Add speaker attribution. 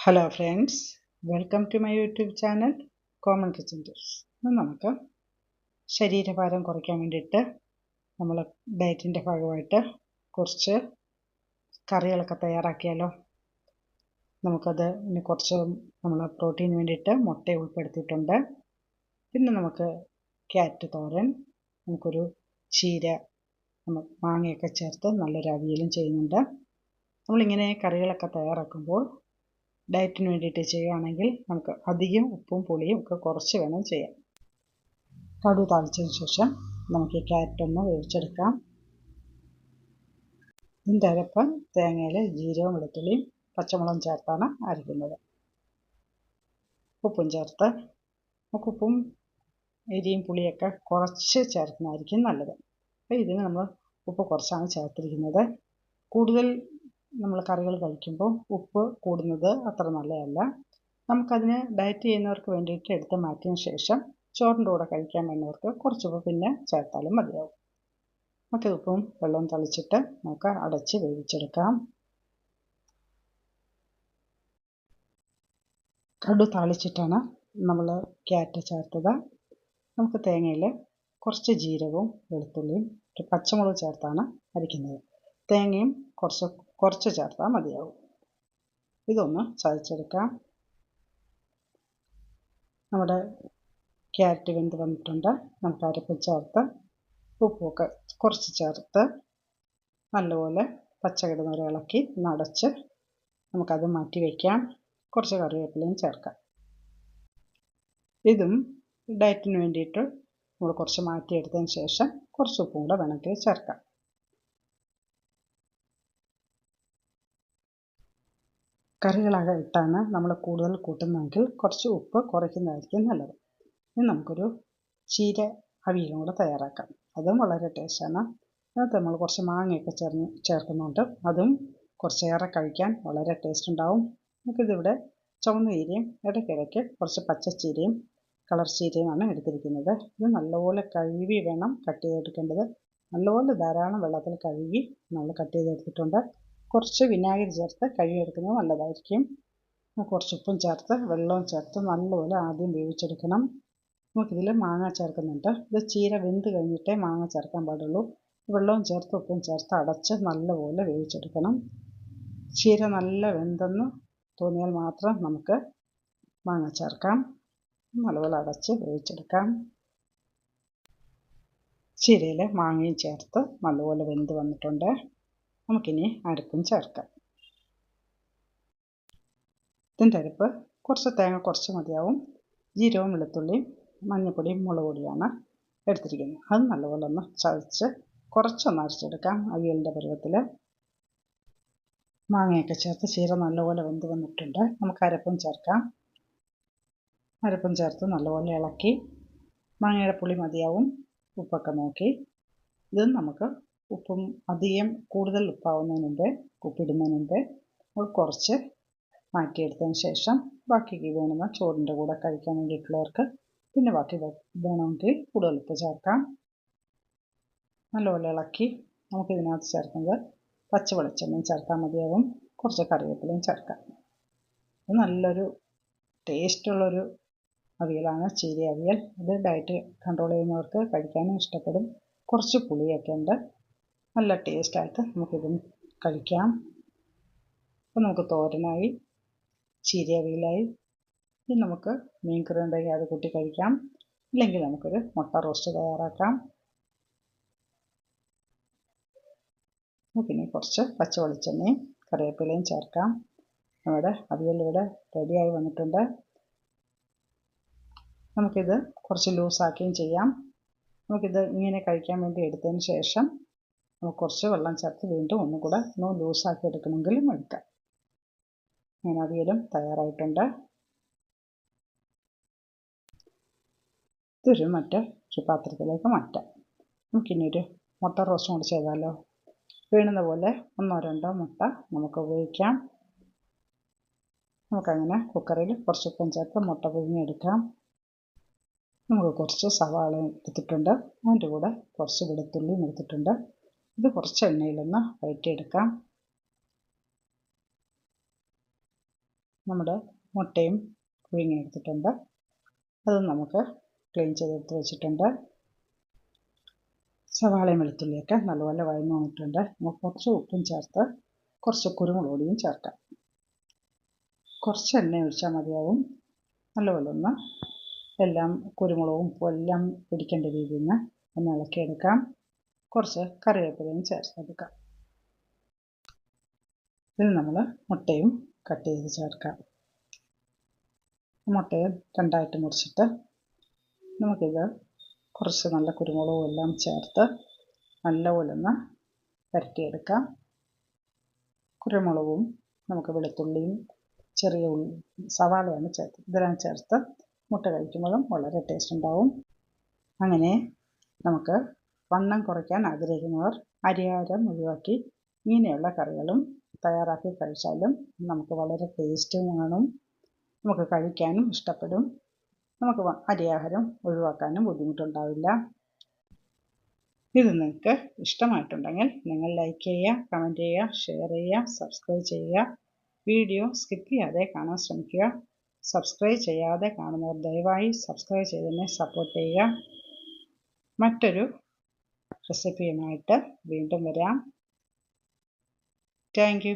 Speaker 1: Hello friends welcome to my YouTube channel common kitchen tips ഇന്ന് നമുക്ക് ശരീരഭാരം കുറയ്ക്കാൻ വേണ്ടിയിട്ട് നമ്മൾ ഡയറ്റിന്റെ ഭാഗമായിട്ട് കുറച്ച് കറികളൊക്കെ തയ്യാറാക്കിയാലോ? നമുക്കത് ഇനി കുറച്ച് നമ്മൾ പ്രോട്ടീന് വേണ്ടിയിട്ട് മുട്ട ഉൾപ്പെടുത്തിയിട്ടുണ്ട്. പിന്നെ നമുക്ക് ക്യാറ്റ് തോരൻ നമുക്കൊരു ചീര മാങ്ങയൊക്കെ ചേർത്ത് നല്ലൊരു അവിയലും ചെയ്യുന്നുണ്ട്. നമ്മളിങ്ങനെ കറികളൊക്കെ തയ്യാറാക്കുമ്പോൾ ഡയറ്റിന് വേണ്ടിയിട്ട് ചെയ്യുകയാണെങ്കിൽ നമുക്ക് അധികം ഉപ്പും പുളിയും ഒക്കെ കുറച്ച് വേണം ചെയ്യാം കടു താളിച്ചതിന് ശേഷം നമുക്ക് ഈ ക്യാരറ്റ് ഒന്ന് വേവിച്ചെടുക്കാം. ഇതിന്റെ അരപ്പ് തേങ്ങയിൽ ജീരകവും വെളുത്തുള്ളിയും പച്ചമുളകും ചേർത്താണ് അരയ്ക്കുന്നത് ഉപ്പും ചേർത്ത് നമുക്ക് ഉപ്പും എരിയും പുളിയൊക്കെ കുറച്ച് ചേർക്കുന്നതായിരിക്കും നല്ലത്. അപ്പോൾ ഇതിന് നമ്മൾ ഉപ്പ് കുറച്ചാണ് ചേർത്തിരിക്കുന്നത്. കൂടുതൽ നമ്മൾ കറികൾ കഴിക്കുമ്പോൾ ഉപ്പ് കൂടുന്നത് അത്ര നല്ലതല്ല. നമുക്കതിന് ഡയറ്റ് ചെയ്യുന്നവർക്ക് വേണ്ടിയിട്ട് എടുത്ത് മാറ്റിയതിന് ശേഷം ചോറിന്റെ കൂടെ കഴിക്കാൻ വേണ്ടവർക്ക് കുറച്ച് ഉപ്പ് പിന്നെ ചേർത്താലും മതിയാവും. നമുക്ക് ഉപ്പും വെള്ളവും തളിച്ചിട്ട് നമുക്ക് അടച്ച് വേവിച്ചെടുക്കാം. കടു താളിച്ചിട്ടാണ് നമ്മൾ ക്യാരറ്റ് ചേർത്തത്. നമുക്ക് തേങ്ങയിൽ കുറച്ച് ജീരകവും വെളുത്തുള്ളിയും പച്ചമുളക് ചേർത്താണ് അരിക്കുന്നത്. തേങ്ങയും കുറച്ച് കുറച്ച് ചേർത്താൽ മതിയാവും. ഇതൊന്ന് ചതച്ചെടുക്കാം. നമ്മുടെ ക്യാരറ്റ് വെന്ത് വന്നിട്ടുണ്ട്. നമുക്ക് അരപ്പ് ചേർത്ത് ഉപ്പുമൊക്കെ കുറച്ച് ചേർത്ത് നല്ലപോലെ പച്ചക്കിടുന്നവരെ ഇളക്കി നടച്ച് നമുക്കത് മാറ്റി വയ്ക്കാം കുറച്ച് കറിവേപ്പിലയും ചേർക്കാം. ഇതും ഡയറ്റിന് വേണ്ടിയിട്ട് നമ്മൾ കുറച്ച് മാറ്റിയെടുത്തതിന് ശേഷം കുറച്ച് ഉപ്പും കൂടെ വേണമെങ്കിൽ ചേർക്കാം. കറികളൊക്കെ ഇട്ടാണ് നമ്മൾ കൂടുതൽ കൂട്ടുന്നതെങ്കിൽ കുറച്ച് ഉപ്പ് കുറയ്ക്കുന്നതായിരിക്കും നല്ലത്. ഇനി നമുക്കൊരു ചീര അവിയലും കൂടെ തയ്യാറാക്കാം. അതും വളരെ ടേസ്റ്റാണ് അതിനകത്ത് നമ്മൾ കുറച്ച് മാങ്ങയൊക്കെ ചേർന്ന് ചേർക്കുന്നുണ്ട്. അതും കുറച്ചേറെ കഴിക്കാൻ വളരെ ടേസ്റ്റ് ഉണ്ടാവും. നമുക്കിതിവിടെ ചുവന്ന ചീരയും ഇടയ്ക്കിടയ്ക്ക് കുറച്ച് പച്ചച്ചീരയും കളർ ചീരയുമാണ് എടുത്തിരിക്കുന്നത്. ഇത് നല്ലപോലെ കഴുകി വേണം കട്ട് ചെയ്തെടുക്കേണ്ടത്. നല്ലപോലെ ധാരാളം വെള്ളത്തിൽ കഴുകി നമ്മൾ കട്ട് ചെയ്തെടുത്തിട്ടുണ്ട്. കുറച്ച് വിനാഗിരി ചേർത്ത് കഴുകിയെടുക്കുന്നത് നല്ലതായിരിക്കും. കുറച്ച് ഉപ്പും ചേർത്ത് വെള്ളവും ചേർത്ത് നല്ലപോലെ ആദ്യം വേവിച്ചെടുക്കണം. നമുക്കിതിൽ മാങ്ങ ചേർക്കുന്നുണ്ട്. ഇത് ചീര വെന്ത് കഴിഞ്ഞിട്ടേ മാങ്ങ ചേർക്കാൻ പാടുള്ളൂ. വെള്ളവും ചേർത്ത് ഉപ്പും ചേർത്ത് അടച്ച് നല്ലപോലെ വേവിച്ചെടുക്കണം. ചീര നല്ല വെന്തെന്ന് തോന്നിയാൽ മാത്രം നമുക്ക് മാങ്ങ ചേർക്കാം. നല്ലപോലെ അടച്ച് വേവിച്ചെടുക്കാം. ചീരയിൽ മാങ്ങയും ചേർത്ത് നല്ലപോലെ വെന്ത് വന്നിട്ടുണ്ട്. നമുക്കിനി അരപ്പും ചേർക്കാം. ഇതിന്റെ അരപ്പ് കുറച്ച് തേങ്ങ കുറച്ച് മതിയാവും. ജീരകവും വെളുത്തുള്ളിയും മഞ്ഞൾപ്പൊടിയും മുളക് പൊടിയാണ് എടുത്തിരിക്കുന്നത്. അത് നല്ലപോലെ ഒന്ന് ചതച്ച് കുറച്ചൊന്ന് അരച്ചെടുക്കാം. അവിയലിന്റെ പരുവത്തിൽ മാങ്ങയൊക്കെ ചേർത്ത് ചീര നല്ലപോലെ വെന്ത് വന്നിട്ടുണ്ട്. നമുക്ക് അരപ്പും ചേർക്കാം. അരപ്പും ചേർത്ത് നല്ലപോലെ ഇളക്കി മാങ്ങയുടെ പുളി മതിയാവും. ഉപ്പൊക്കെ നോക്കി. ഇതും നമുക്ക് ഉപ്പും അധികം കൂടുതൽ ഉപ്പാവുന്നതിന് മുമ്പേ ഉപ്പിടുന്നതിന് മുമ്പേ അത് കുറച്ച് മാറ്റിയെടുത്തതിന് ശേഷം ബാക്കി വേണമെന്ന ചോറിന്റെ കൂടെ കഴിക്കാൻ വേണ്ടിയിട്ടുള്ളവർക്ക് പിന്നെ ബാക്കി വേണമെങ്കിൽ കൂടുതൽ ഉപ്പ് ചേർക്കാം. നല്ലപോലെ ഇളക്കി നമുക്കിതിനകത്ത് ചേർക്കുന്നത് പച്ച വെളിച്ചെണ്ണയും ചേർത്താൽ മതിയാവും. കുറച്ച് കറിവേപ്പിലയും ചേർക്കാം. ഇത് നല്ലൊരു ടേസ്റ്റുള്ളൊരു അവിയലാണ് ചീര അവിയൽ ഇത് ഡയറ്റ് കൺട്രോൾ ചെയ്യുന്നവർക്ക് കഴിക്കാനും ഇഷ്ടപ്പെടും. കുറച്ച് പുളിയൊക്കെ ഉണ്ട്. നല്ല ടേസ്റ്റായിട്ട് നമുക്കിതും കഴിക്കാം. അപ്പോൾ നമുക്ക് തോരനായി ചീരവിയിലായി ഇനി നമുക്ക് മീൻ കറി ഉണ്ടെങ്കിൽ അത് കൂട്ടി കഴിക്കാം. ഇല്ലെങ്കിൽ നമുക്കൊരു മുട്ട റോസ്റ്റ് തയ്യാറാക്കാം. പിന്നെ കുറച്ച് പച്ച വെളിച്ചെണ്ണയും കറിവേപ്പിലയും ചേർക്കാം. നമ്മുടെ അവിയൽ ഇവിടെ റെഡിയായി വന്നിട്ടുണ്ട്. നമുക്കിത് കുറച്ച് ലൂസാക്കുകയും ചെയ്യാം. നമുക്കിത് ഇങ്ങനെ കഴിക്കാൻ വേണ്ടി എടുത്തതിന് ശേഷം കുറച്ച് വെള്ളം ചേർത്ത് വീണ്ടും ഒന്നും കൂടെ ഒന്ന് ലൂസാക്കി എടുക്കണമെങ്കിലും എടുക്കാം. ഞാൻ അവിയലും തയ്യാറായിട്ടുണ്ട്. ഇതൊരു മറ്റേ ഒരു പാത്രത്തിലേക്ക് മാറ്റാം. നമുക്കിനി ഒരു മുട്ട റോസ്റ്റും കൂടി ചെയ്താലോ? വീണുന്ന പോലെ ഒന്നോ രണ്ടോ മുട്ട നമുക്ക് ഉപയോഗിക്കാം. നമുക്കങ്ങനെ കുക്കറിൽ കുറച്ച് ഉപ്പും ചേർത്ത് മുട്ട പുഴുങ്ങിയെടുക്കാം. നമുക്ക് കുറച്ച് സവാള എടുത്തിട്ടുണ്ട്. അതിന്റെ കൂടെ കുറച്ച് വെളുത്തുള്ളിയും എടുത്തിട്ടുണ്ട്. ഇത് കുറച്ച് എണ്ണയിലൊന്ന് വഴറ്റിയെടുക്കാം. നമ്മുടെ മുട്ടയും പുഴുങ്ങിയെടുത്തിട്ടുണ്ട് അതും നമുക്ക് ക്ലീൻ ചെയ്തെടുത്ത് വെച്ചിട്ടുണ്ട്. സവാളയും വെളുത്തുള്ളിയൊക്കെ നല്ലപോലെ വഴന്നു വന്നിട്ടുണ്ട്. നമുക്ക് കുറച്ച് ഉപ്പും ചേർത്ത് കുറച്ച് കുരുമുളക് പൊടിയും ചേർക്കാം. കുറച്ച് എണ്ണ ഒഴിച്ചാൽ മതിയാവും. നല്ലപോലെ ഒന്ന് എല്ലാം കുരുമുളകും ഉപ്പും എല്ലാം പിടിക്കേണ്ട രീതിയിൽ നിന്ന് ഒന്ന് ഇളക്കിയെടുക്കാം. കുറച്ച് കറിവേപ്പിലയും ചേർത്ത് എടുക്കാം. ഇതിൽ നമ്മൾ മുട്ടയും കട്ട് ചെയ്ത് ചേർക്കാം. മുട്ടയെ രണ്ടായിട്ട് മുറിച്ചിട്ട് നമുക്കിത് കുറച്ച് നല്ല കുരുമുളകും എല്ലാം ചേർത്ത് നല്ലപോലെ ഒന്ന് പുരട്ടിയെടുക്കാം കുരുമുളകും നമുക്ക് വെളുത്തുള്ളിയും ചെറിയ ഉള്ളി സവാളയാണ് ചേർത്ത് ഇതെല്ലാം ചേർത്ത് മുട്ട കഴിക്കുമ്പോഴും വളരെ ടേസ്റ്റ് ഉണ്ടാവും. അങ്ങനെ നമുക്ക് വണ്ണം കുറയ്ക്കാൻ ആഗ്രഹിക്കുന്നവർ അരിയാരം ഒഴിവാക്കി ഇങ്ങനെയുള്ള കറികളും തയ്യാറാക്കി കഴിച്ചാലും നമുക്ക് വളരെ ടേസ്റ്റും കാണും. നമുക്ക് കഴിക്കാനും ഇഷ്ടപ്പെടും. നമുക്ക് അരിയാഹാരം ഒഴിവാക്കാനും ബുദ്ധിമുട്ടുണ്ടാവില്ല. ഇത് നിങ്ങൾക്ക് ഇഷ്ടമായിട്ടുണ്ടെങ്കിൽ നിങ്ങൾ ലൈക്ക് ചെയ്യുക കമന്റ് ചെയ്യുക ഷെയർ ചെയ്യുക സബ്സ്ക്രൈബ് ചെയ്യുക. വീഡിയോ സ്കിപ്പ് ചെയ്യാതെ കാണാൻ ശ്രമിക്കുക. സബ്സ്ക്രൈബ് ചെയ്യാതെ കാണുന്നവർ ദയവായി സബ്സ്ക്രൈബ് ചെയ്തതിനെ സപ്പോർട്ട് ചെയ്യുക. മറ്റൊരു റെസിപ്പിയുമായിട്ട് വീണ്ടും വരാം. താങ്ക്